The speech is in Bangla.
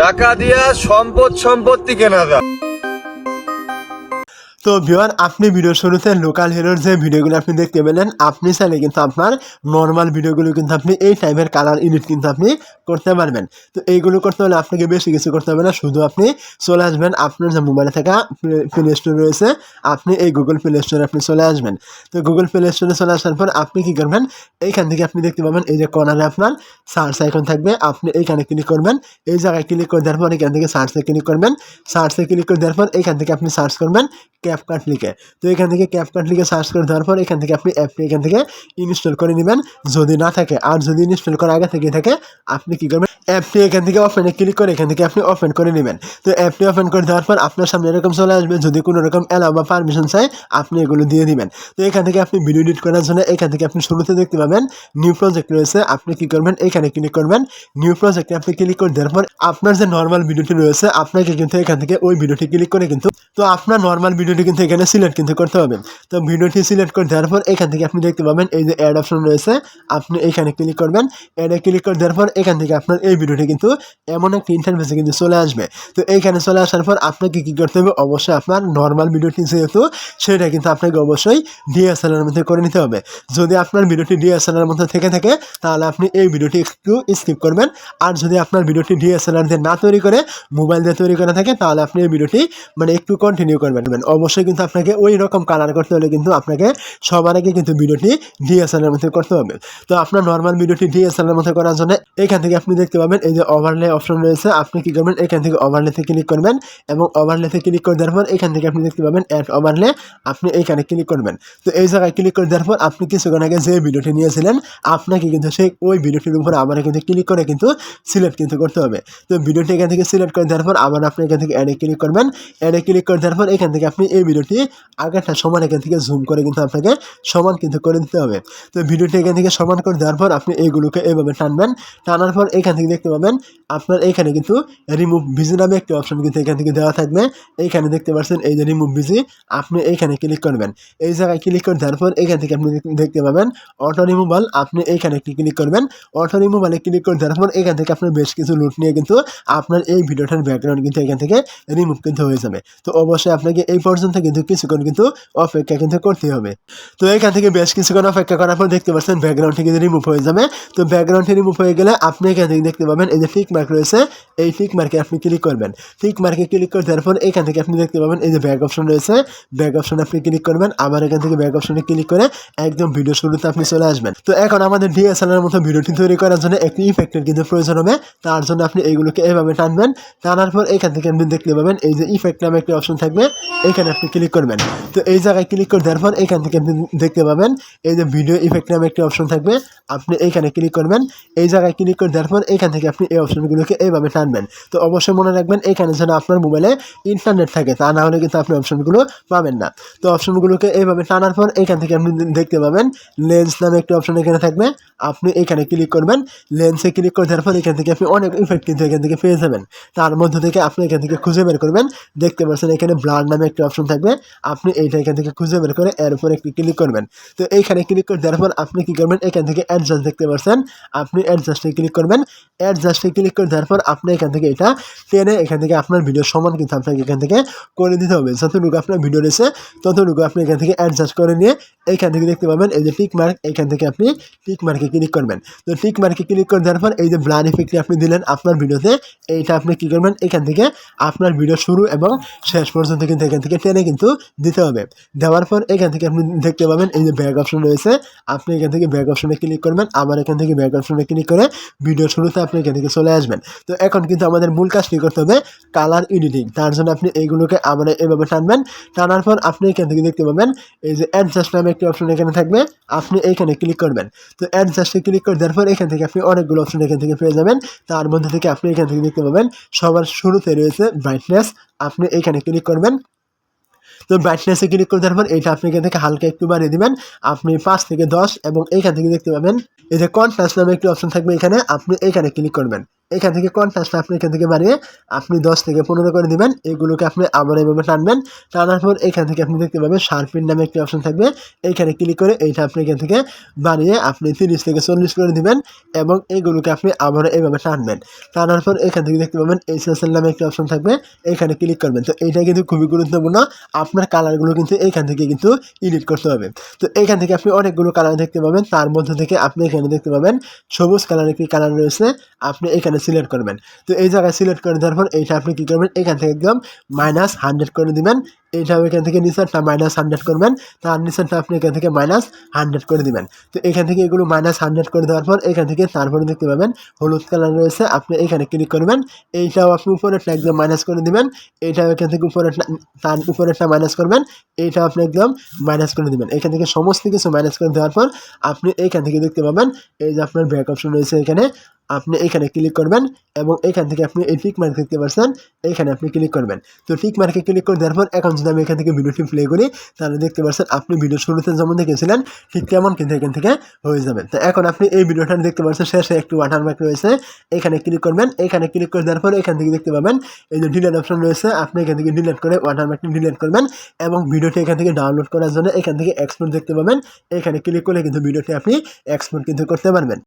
টাকা দিয়া সম্পদ সম্পত্তি কেনা যায়। তো ভিওয়ার আপনি ভিডিও শুরুতে লোকাল হিরোর যে ভিডিওগুলো আপনি দেখতে পেলেন, আপনি চাইলে কিন্তু আপনার নর্মাল ভিডিওগুলো কিন্তু আপনি এই টাইপের কালার এডিট কিন্তু আপনি করতে পারবেন। তো এইগুলো করতে হলে আপনাকে বেশি কিছু করতে হবে না, শুধু আপনি চলে আসবেন আপনার যে মোবাইলে থাকা প্লে স্টোর রয়েছে, আপনি এই গুগল প্লে স্টোরে আপনি চলে আসবেন। তো গুগল প্লে স্টোরে চলে আসার পর আপনি কী করবেন? এইখান থেকে আপনি দেখতে পাবেন, এই যে কর্নারে আপনার সার্চ আইকন থাকবে, আপনি এইখানে ক্লিক করবেন, এই জায়গায় ক্লিক করে দেওয়ার পর এখান থেকে সার্চে ক্লিক করবেন সার্চে ক্লিক করে দেওয়ার পর এখান থেকে আপনি সার্চ করবেন ক্যাপকাট লিখে তো এখান থেকে ক্যাপকাট লিখে সার্চ করে দেওয়ার পর এখান থেকে আপনি অ্যাপটি এখান থেকে ইনস্টল করে নেবেন। যদি না থাকে আর যদি ইনস্টল করা আগে থেকে থাকে, আপনি কি করবেন? অ্যাপটি এখান থেকে ওপেনে ক্লিক করে এখান থেকে আপনি ওপেন করে নেবেন। তো অ্যাপটি ওপেন করে দেওয়ার পর আপনার সামনে এরকম চলে আসবে, যদি কোনো রকম অ্যালাউ বা পারমিশন চাই আপনি এগুলো দিয়ে দিবেন। তো এখান থেকে আপনি ভিডিও এডিট করার জন্য এখান থেকে আপনি শুরুতে দেখতে পাবেন নিউ প্রজেক্ট রয়েছে, আপনি কি করবেন? এখানে ক্লিক করবেন। নিউ প্রজেক্টে আপনি ক্লিক করে দেওয়ার পর আপনার যে নর্মাল ভিডিওটি রয়েছে, আপনাকে কিন্তু এখান থেকে ওই ভিডিওটি ক্লিক করে কিন্তু তো আপনার নর্মাল ভিডিওটি কিন্তু এখানে সিলেক্ট কিন্তু করতে হবে। তো ভিডিওটি সিলেক্ট করে দেওয়ার পর এখান থেকে আপনি দেখতে পাবেন এই যে অ্যাড অপশন রয়েছে, আপনি এখানে ক্লিক করবেন। অ্যাডে ক্লিক করে দেওয়ার পর এখান থেকে আপনার এই ভিডিওটি কিন্তু এমন একটা ইন্টারফেসে কিন্তু চলে আসবে। তো এইখানে চলে আসার পর আপনাকে কী করতে হবে? অবশ্যই আপনার নর্মাল ভিডিওটি যেহেতু, সেটা কিন্তু আপনাকে অবশ্যই ডিএসএলআর মধ্যে করে নিতে হবে। যদি আপনার ভিডিওটি ডিএসএলআর মধ্যে থেকে থাকে, তাহলে আপনি এই ভিডিওটি একটু স্কিপ করবেন। আর যদি আপনার ভিডিওটি ডিএসএলআর দিয়ে না তৈরি করে মোবাইল দিয়ে তৈরি করা থাকে, তাহলে আপনি এই ভিডিওটি মানে একটু কন্টিনিউ করবেন। অবশ্যই কিন্তু আপনাকে ওই রকম কালার করতে হলে কিন্তু আপনাকে সবার আগে কিন্তু ভিডিওটি ডিএসএলআর মধ্যে করতে হবে। তো আপনার নর্মাল ভিডিওটি ডিএসএলআর মধ্যে করার জন্য এখান থেকে আপনি দেখতে পাবেন এই যে ওভারলে অপশন রয়েছে। আপনি কি করবেন? এখান থেকে ওভারলেতে ক্লিক করবেন এবং ওভারলেতে ক্লিক করে দেওয়ার পর এখান থেকে আপনি দেখতে পাবেন অ্যাড ওভারলে আপনি এইখানে ক্লিক করবেন। তো এই জায়গায় ক্লিক করে দেওয়ার পর আপনি কিছুক্ষণ আগে যে ভিডিওটি নিয়েছিলেন, আপনাকে কিন্তু সেই ওই ভিডিওটির উপর আবার কিন্তু ক্লিক করে কিন্তু সিলেক্ট কিন্তু করতে হবে। তো ভিডিওটি এখান থেকে সিলেক্ট করে দেওয়ার পর আবার আপনি এখান থেকে অ্যাডে ক্লিক করবেন। অ্যাডে ক্লিক করে দেওয়ার পর এখান থেকে আপনি এই ভিডিওটি আগেরটা সমান এখান থেকে জুম করে কিন্তু আপনাকে সমান কিন্তু করে দিতে হবে। তো ভিডিওটি এখান থেকে সমান করে দেওয়ার পর আপনি এইগুলোকে এইভাবে টানবেন। টানার পর এখান থেকে দেখতে পাবেন আপনার এখানে কিন্তু রিমুভ বিজি নামে একটি অপশন কিন্তু এখান থেকে দেওয়া থাকবে। এইখানে দেখতে পাচ্ছেন এই যে রিমুভ বিজি আপনি এইখানে ক্লিক করবেন। এই জায়গায় ক্লিক করে দেওয়ার পর এখান থেকে আপনি দেখতে পাবেন অটো রিমুভাল আপনি এইখানে একটি ক্লিক করবেন। অটো রিমুভালে ক্লিক করে দেওয়ার পর এখান থেকে আপনার বেশ কিছু লুট নিয়ে কিন্তু আপনার এই ভিডিওটার ব্যাকগ্রাউন্ড কিন্তু এখান থেকে রিমুভ কিন্তু হয়ে যাবে। তো অবশ্যই আপনাকে এই পর্যন্ত কিন্তু কিছুক্ষণ কিন্তু অপেক্ষা কিন্তু করতে হবে। তো এখান থেকে বেশ কিছুক্ষণ অপেক্ষা করার পর দেখতে পাচ্ছেন ব্যাকগ্রাউন্ডটি কিন্তু রিমুভ হয়ে যাবে। তো ব্যাকগ্রাউন্ডটি রিমুভ হয়ে গেলে আপনি এখান থেকে দেখতে পাবেন এই যে ফিক মার্ক রয়েছে, এই ফিক মার্কে আপনি ক্লিক করবেন। ফিক মার্কে ক্লিক করে দেওয়ার পর এখান থেকে আপনি দেখতে পাবেন এই যে ব্যাক অপশন রয়েছে ব্যাক অপশনে আপনি ক্লিক করবেন, আবার এখান থেকে ব্যাক অপশনে ক্লিক করে একদম ভিডিও শুরুতে আপনি চলে আসবেন। তো এখন আমাদের ডিএসএলআর মতো ভিডিওটি তৈরি করার জন্য একটি ইফেক্টের কিন্তু প্রয়োজন হবে। তার জন্য আপনি এইগুলোকে এভাবে টানবেন, টানার পর এখান থেকে আপনি দেখতে পাবেন এই যে ইফেক্ট নামে একটি অপশন থাকবে এখানে আপনি ক্লিক করবেন। তো এই জায়গায় ক্লিক করে দেওয়ার পর এখান থেকে আপনি দেখতে পাবেন, এই যে ভিডিও ইফেক্ট নামে একটি অপশন থাকবে, আপনি এইখানে ক্লিক করবেন। এই জায়গায় ক্লিক করে দেওয়ার পর এখান থেকে আপনি এই অপশনগুলোকে এইভাবে টানবেন। তো অবশ্যই মনে রাখবেন এখানে যেন আপনার মোবাইলে ইন্টারনেট থাকে, তা না হলে কিন্তু আপনি অপশনগুলো পাবেন না। তো অপশনগুলোকে এইভাবে টানার পর এখান থেকে আপনি দেখতে পাবেন লেন্স নামে একটি অপশন এখানে থাকবে। আপনি এখানে ক্লিক করবেন লেন্সে ক্লিক করে দেওয়ার পর এখান থেকে আপনি অনেক ইফেক্ট কিন্তু এখান থেকে পেয়ে যাবেন। তার মধ্যে থেকে আপনি এখান থেকে খুঁজে বের করবেন, দেখতে পাচ্ছেন এখানে ব্লাড নামে একটি অপশন থাকবে। আপনি এইটা এখান থেকে খুঁজে বের করে এর উপর একটি ক্লিক করবেন। তো এইখানে ক্লিক করে দেওয়ার পর আপনি কী করবেন? এখান থেকে অ্যাডজাস্ট দেখতে পাচ্ছেন আপনি অ্যাডজাস্টে ক্লিক করবেন। অ্যাডজাস্টে ক্লিক করে দেওয়ার পর আপনি এখান থেকে এটা টেনে এখান থেকে আপনার ভিডিও সমান কিন্তু আপনাকে এখান থেকে করে দিতে হবে। যতটুকু আপনার ভিডিও রয়েছে, ততটুকু আপনি এখান থেকে অ্যাডজাস্ট করে নিয়ে এইখান থেকে দেখতে পাবেন। এই যে টিক মার্ক এইখান থেকে আপনি টিক মার্কে ক্লিক করবেন। তো টিক মার্কে ক্লিক করে দেওয়ার পর এই যে ব্লার ইফেক্টটি আপনি দিলেন আপনার ভিডিওতে এইটা আপনি কী করবেন? এখান থেকে আপনার ভিডিও শুরু এবং শেষ পর্যন্ত কিন্তু এখান থেকে টেনে কিন্তু দিতে হবে। দেওয়ার পর এখান থেকে আপনি দেখতে পাবেন এই যে ব্যাক অপশন রয়েছে। আপনি এখান থেকে ব্যাক অপশনে ক্লিক করবেন, আবার এখান থেকে ব্যাক অপশনে ক্লিক করে ভিডিও শুরুতে আপনি এখান থেকে চলে আসবেন। তো এখন কিন্তু আমাদের মূল কাজ কী করতে হবে কালার এডিটিং তার জন্য আপনি এইগুলোকে আবার এভাবে টানবেন। টানার পর আপনি এখান থেকে দেখতে পাবেন, এই যে অ্যাডজাস্ট নামে একটি অপশন এখানে থাকবে। আপনি এইখানে ক্লিক করবেন। তো অ্যাডজাস্টে ক্লিক করে দেওয়ার পর এখান থেকে আপনি অনেকগুলো অপশন এখান থেকে পেয়ে যাবেন। তার মধ্যে থেকে আপনি এখান থেকে দেখতে পাবেন, সবার শুরুতে রয়েছে ব্রাইটনেস আপনি এইখানে ক্লিক করবেন। তো ব্রাইটনেসে ক্লিক করে দেওয়ার পর এইটা আপনি এখান থেকে হালকা একটু বাড়িয়ে দেবেন। আপনি পাঁচ থেকে দশ এবং এইখান থেকে দেখতে পাবেন, এই যে কন্ট্রাস্ট নামে একটি অপশন থাকবে এখানে, আপনি এইখানে ক্লিক করবেন। এখান থেকে কন্ট্রাস্ট আপনি এখান থেকে বাড়িয়ে আপনি দশ থেকে পনেরো করে দিবেন, এগুলোকে আপনি আবার এভাবে টানবেন। টানার পর এখান থেকে আপনি দেখতে পাবেন শার্পিন নামে একটি অপশন থাকবে। এইখানে ক্লিক করে এইটা আপনি এখান থেকে বাড়িয়ে আপনি তিরিশ থেকে চল্লিশ করে দিবেন এবং এইগুলোকে আপনি আবার এইভাবে টানবেন। টানার পর এখান থেকে দেখতে পাবেন এইচএসএল নামে একটি অপশন থাকবে, এখানে ক্লিক করবেন। তো এইটা কিন্তু খুবই গুরুত্বপূর্ণ। আপনার কালারগুলো কিন্তু এইখান থেকে কিন্তু এডিট করতে হবে। তো এইখান থেকে আপনি অনেকগুলো কালার দেখতে পাবেন, তার মধ্যে থেকে আপনি এখানে দেখতে পাবেন সবুজ কালার একটি কালার রয়েছে, আপনি এখানে সিলেক্ট করবেন। তো এই জায়গায় সিলেক্ট করে দেওয়ার পর এইটা আপনি কী করবেন? এখান থেকে একদম মাইনাস হান্ড্রেড করে দিবেন। এইটাও এখান থেকে নিচেরটা মাইনাস হান্ড্রেড করবেন। তার নিচেরটা আপনি এখান থেকে মাইনাস হান্ড্রেড করে দিবেন। তো এখান থেকে এগুলো মাইনাস হান্ড্রেড করে দেওয়ার পর এখান থেকে তারপরে দেখতে পাবেন হলুদ কালার রয়েছে, আপনি এখানে ক্লিক করবেন। এইটাও আপনি উপরে উপরেরটা একদম মাইনাস করে দিবেন। এইটাও এখান থেকে উপরেরটা তার উপরে উপরেরটা মাইনাস করবেন। এইটাও আপনি একদম মাইনাস করে দিবেন। এখান থেকে সমস্ত কিছু মাইনাস করে দেওয়ার পর আপনি এইখান থেকে দেখতে পাবেন, এই যে আপনার ব্যাক অপশন রয়েছে এখানে। আপনি এখানে ক্লিক করবেন এবং এখান থেকে আপনি এই টিক মার্ক দেখতে পাচ্ছেন, এখানে আপনি ক্লিক করবেন। তো টিক মার্কে ক্লিক করে দেওয়ার পর এখন যদি আমি এখান থেকে ভিডিওটি প্লে করি, তাহলে দেখতে পাচ্ছেন আপনি ভিডিও শুরুতে যেমন দেখেছিলেন, ঠিক তেমন কিন্তু এখান থেকে হয়ে যাবে। তো এখন আপনি এই ভিডিওটা দেখতে পাচ্ছেন, শেষে একটি ওয়াটারমার্ক রয়েছে। এখানে ক্লিক করবেন, এখানে ক্লিক করে দেওয়ার পর এখান থেকে দেখতে পাবেন এই যে ডিলেট অপশন রয়েছে, আপনি এখান থেকে ডিলেট করে ওয়াটারমার্কটি ডিলেট করবেন এবং ভিডিওটি এখান থেকে ডাউনলোড করার জন্য এখান থেকে এক্সপোর্ট দেখতে পাবেন। এখানে ক্লিক করলে কিন্তু ভিডিওটি আপনি এক্সপোর্ট কিন্তু করতে পারবেন।